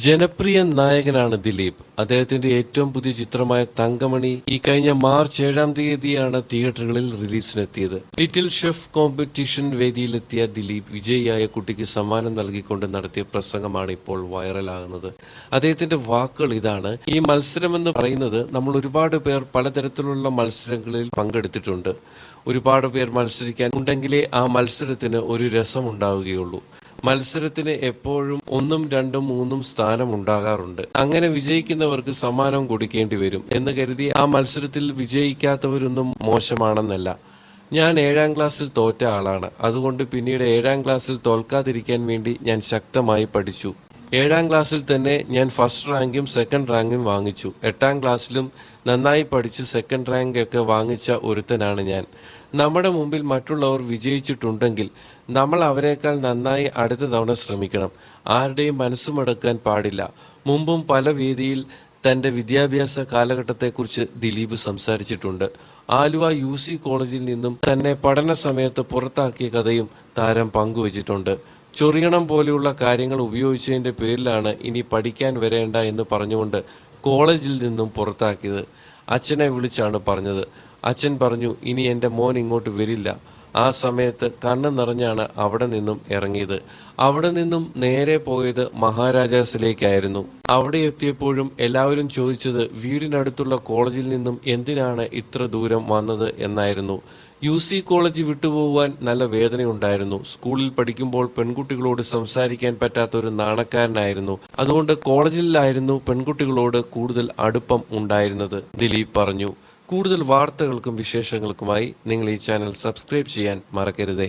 ജനപ്രിയ നായകനാണ് ദിലീപ്. അദ്ദേഹത്തിന്റെ ഏറ്റവും പുതിയ ചിത്രമായ തങ്കമണി ഈ കഴിഞ്ഞ മാർച്ച് ഏഴാം തീയതിയാണ് തിയേറ്ററുകളിൽ റിലീസിനെത്തിയത്. ലിറ്റിൽ ഷെഫ് കോമ്പറ്റീഷൻ വേദിയിലെത്തിയ ദിലീപ് വിജയിയായ കുട്ടിക്ക് സമ്മാനം നൽകിക്കൊണ്ട് നടത്തിയ പ്രസംഗമാണ് ഇപ്പോൾ വൈറലാകുന്നത്. അദ്ദേഹത്തിന്റെ വാക്കുകൾ ഇതാണ് ഈ മത്സരം എന്ന് പറയുന്നത് നമ്മൾ ഒരുപാട് പേർ പലതരത്തിലുള്ള മത്സരങ്ങളിൽ പങ്കെടുത്തിട്ടുണ്ട്. ഒരുപാട് പേർ മത്സരിക്കാൻ ഉണ്ടെങ്കിലേ ആ മത്സരത്തിന് ഒരു രസം ഉണ്ടാവുകയുള്ളൂ മത്സരത്തിന് എപ്പോഴും ഒന്നും രണ്ടും മൂന്നും സ്ഥാനം ഉണ്ടാകാറുണ്ട് അങ്ങനെ വിജയിക്കുന്നവർക്ക് സമ്മാനം കൊടുക്കേണ്ടി വരും എന്ന് കരുതി ആ മത്സരത്തിൽ വിജയിക്കാത്തവരൊന്നും മോശമാണെന്നല്ല. ഞാൻ ഏഴാം ക്ലാസ്സിൽ തോറ്റ ആളാണ്. അതുകൊണ്ട് പിന്നീട് ഏഴാം ക്ലാസ്സിൽ തോൽക്കാതിരിക്കാൻ വേണ്ടി ഞാൻ ശക്തമായി പഠിച്ചു. ഏഴാം ക്ലാസ്സിൽ തന്നെ ഞാൻ ഫസ്റ്റ് റാങ്കും സെക്കൻഡ് റാങ്കും വാങ്ങിച്ചു. എട്ടാം ക്ലാസ്സിലും നന്നായി പഠിച്ച് സെക്കൻഡ് റാങ്ക് ഒക്കെ വാങ്ങിച്ച ഒരുത്തനാണ് ഞാൻ. നമ്മുടെ മുമ്പിൽ മറ്റുള്ളവർ വിജയിച്ചിട്ടുണ്ടെങ്കിൽ നമ്മൾ അവരെക്കാൾ നന്നായി അടുത്ത തവണ ശ്രമിക്കണം. ആരുടെയും മനസ്സുമടക്കാൻ പാടില്ല. മുമ്പും പല വേദിയിൽ തന്റെ വിദ്യാഭ്യാസ കാലഘട്ടത്തെക്കുറിച്ച് ദിലീപ് സംസാരിച്ചിട്ടുണ്ട്. ആലുവ യു സി കോളേജിൽ നിന്നും തന്നെ പഠന സമയത്ത് പുറത്താക്കിയ കഥയും താരം പങ്കുവച്ചിട്ടുണ്ട്. ചൊറിയണം പോലെയുള്ള കാര്യങ്ങൾ ഉപയോഗിച്ചതിന്റെ പേരിലാണ് ഇനി പഠിക്കാൻ വരേണ്ട എന്ന് പറഞ്ഞുകൊണ്ട് കോളേജിൽ നിന്നും പുറത്താക്കിയത്. അച്ഛനെ വിളിച്ചാണ് പറഞ്ഞത്. അച്ഛൻ പറഞ്ഞു ഇനി എന്റെ മോൻ ഇങ്ങോട്ട് വരില്ല. ആ സമയത്ത് കണ്ണ് നിറഞ്ഞാണ് അവിടെ നിന്നും ഇറങ്ങിയത്. അവിടെ നിന്നും നേരെ പോയത് മഹാരാജാസിലേക്കായിരുന്നു. അവിടെ എത്തിയപ്പോഴും എല്ലാവരും ചോദിച്ചത് വീടിനടുത്തുള്ള കോളേജിൽ നിന്നും എന്തിനാണ് ഇത്ര ദൂരം വന്നത്? എന്നായിരുന്നു. യു സി കോളേജ് വിട്ടുപോകുവാൻ നല്ല വേദനയുണ്ടായിരുന്നു. സ്കൂളിൽ പഠിക്കുമ്പോൾ പെൺകുട്ടികളോട് സംസാരിക്കാൻ പറ്റാത്ത ഒരു നാണക്കാരനായിരുന്നു. അതുകൊണ്ട് കോളേജിലായിരുന്നു പെൺകുട്ടികളോട് കൂടുതൽ അടുപ്പം ഉണ്ടായിരുന്നത് ദിലീപ് പറഞ്ഞു. കൂടുതൽ വാർത്തകൾക്കും വിശേഷങ്ങൾക്കുമായി നിങ്ങൾ ഈ ചാനൽ സബ്സ്ക്രൈബ് ചെയ്യാൻ മറക്കരുതേ.